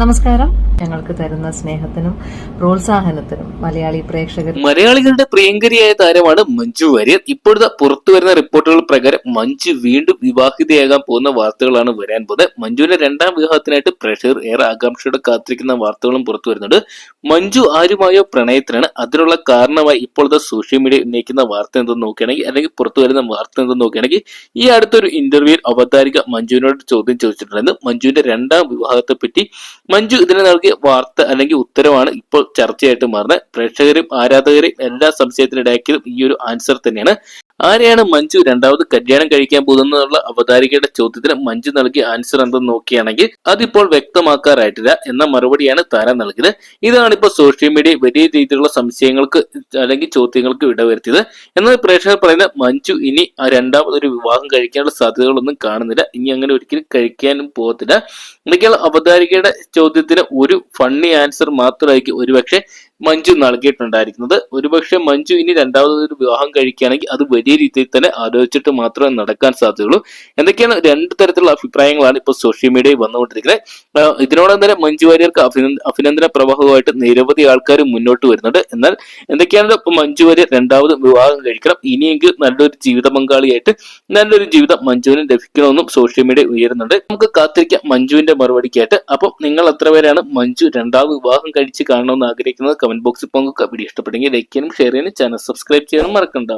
നമസ്കാരം. ഞങ്ങൾക്ക് തരുന്ന സ്നേഹത്തിനും പ്രോത്സാഹനത്തിനും മലയാളി പ്രേക്ഷകർ മലയാളികളുടെ പ്രിയങ്കരിയായ താരമാണ് മഞ്ജു വാര്യർ. ഇപ്പോഴത്തെ പുറത്തു വരുന്ന റിപ്പോർട്ടുകൾ പ്രകാരം മഞ്ജു വീണ്ടും വിവാഹിതയാകാൻ പോകുന്ന വാർത്തകളാണ് വരാൻ പോകുന്നത്. മഞ്ജുവിന്റെ രണ്ടാം വിവാഹത്തിനായിട്ട് പ്രഷർ ഏറെ ആകാംക്ഷയോടെ കാത്തിരിക്കുന്ന വാർത്തകളും പുറത്തു വരുന്നുണ്ട്. മഞ്ജു ആരുമായോ പ്രണയത്തിനാണ് അതിനുള്ള കാരണമായി ഇപ്പോഴത്തെ സോഷ്യൽ മീഡിയ ഉന്നയിക്കുന്ന വാർത്ത എന്തെന്ന് നോക്കുകയാണെങ്കിൽ അല്ലെങ്കിൽ പുറത്തു വരുന്ന വാർത്ത എന്തെന്ന് നോക്കുകയാണെങ്കിൽ ഈ അടുത്തൊരു ഇന്റർവ്യൂവിൽ അവതാരിക മഞ്ജുവിനോട് ചോദ്യം ചോദിച്ചിട്ടുണ്ടായിരുന്നു. മഞ്ജുവിന്റെ രണ്ടാം വിവാഹത്തെ പറ്റി മഞ്ജു ഇതിന് നൽകിയ വാർത്ത അല്ലെങ്കിൽ ഉത്തരവാണ് ഇപ്പോൾ ചർച്ചയായിട്ട് മാറുന്നത്. പ്രേക്ഷകരും ആരാധകരും എല്ലാ സംശയത്തിനിടയാക്കിയതും ഈ ഒരു ആൻസർ തന്നെയാണ്. ആരെയാണ് മഞ്ജു രണ്ടാമത് കല്യാണം കഴിക്കാൻ പോകുന്നതെന്നുള്ള അവതാരികയുടെ ചോദ്യത്തിന് മഞ്ജു നൽകിയ ആൻസർ എന്തെന്ന് നോക്കുകയാണെങ്കിൽ അതിപ്പോൾ വ്യക്തമാക്കാറായിട്ടില്ല. എന്ന മറുപടിയാണ് താരം നൽകിയത്. ഇതാണ് ഇപ്പോൾ സോഷ്യൽ മീഡിയ വലിയ രീതിയിലുള്ള സംശയങ്ങൾക്ക് അല്ലെങ്കിൽ ചോദ്യങ്ങൾക്ക് ഇടവരുത്തിയത്. എന്നാൽ പ്രേക്ഷകർ പറയുന്ന മഞ്ജു ഇനി ആ രണ്ടാമതൊരു വിവാഹം കഴിക്കാനുള്ള സാധ്യതകളൊന്നും കാണുന്നില്ല. ഇനി അങ്ങനെ ഒരിക്കലും കഴിക്കാനും പോകത്തില്ല. എന്തൊക്കെയാണ് അവതാരികയുടെ ചോദ്യത്തിന് ഒരു ഫണ്ണി ആൻസർ മാത്രമായിരിക്കും. ഒരുപക്ഷെ മഞ്ജു നൽകിയിട്ടുണ്ടായിരിക്കുന്നത്. ഒരുപക്ഷെ മഞ്ജു ഇനി രണ്ടാമത് ഒരു വിവാഹം കഴിക്കുകയാണെങ്കിൽ അത് വലിയ രീതിയിൽ തന്നെ ആലോചിച്ചിട്ട് മാത്രമേ നടക്കാൻ സാധ്യതയുള്ളൂ. എന്തൊക്കെയാണ് രണ്ട് തരത്തിലുള്ള അഭിപ്രായങ്ങളാണ് ഇപ്പോൾ സോഷ്യൽ മീഡിയയിൽ വന്നുകൊണ്ടിരിക്കുന്നത്. ഇതിനോടൊപ്പം തന്നെ മഞ്ജു വാര്യർക്ക് അഭിനന്ദ അഭിനന്ദന പ്രവാഹമായിട്ട് നിരവധി ആൾക്കാർ മുന്നോട്ട് വരുന്നുണ്ട്. എന്നാൽ എന്തൊക്കെയാണ് ഇപ്പൊ മഞ്ജു വാര്യർ രണ്ടാമത് വിവാഹം കഴിക്കണം? ഇനിയെങ്കിലും നല്ലൊരു ജീവിത പങ്കാളിയായിട്ട് നല്ലൊരു ജീവിതം മഞ്ജുവിന് ലഭിക്കണമെന്നും സോഷ്യൽ മീഡിയ ഉയരുന്നുണ്ട്. നമുക്ക് കാത്തിരിക്കാം മഞ്ജുവിന്റെ മറുപടിക്കായിട്ട്. അപ്പം നിങ്ങൾ എത്ര പേരാണ് മഞ്ജു രണ്ടാമത് വിവാഹം കഴിച്ച് കാണണമെന്ന് ആഗ്രഹിക്കുന്നത്? കമന്റ് ബോക്സിൽ പങ്കുക വീഡിയോ ഇഷ്ടപ്പെട്ടെങ്കിൽ ലൈക്ക് ചെയ്യാനും ഷെയർ ചെയ്യാനും ചാനൽ സബ്സ്ക്രൈബ് ചെയ്യാനും മറക്കണ്ട.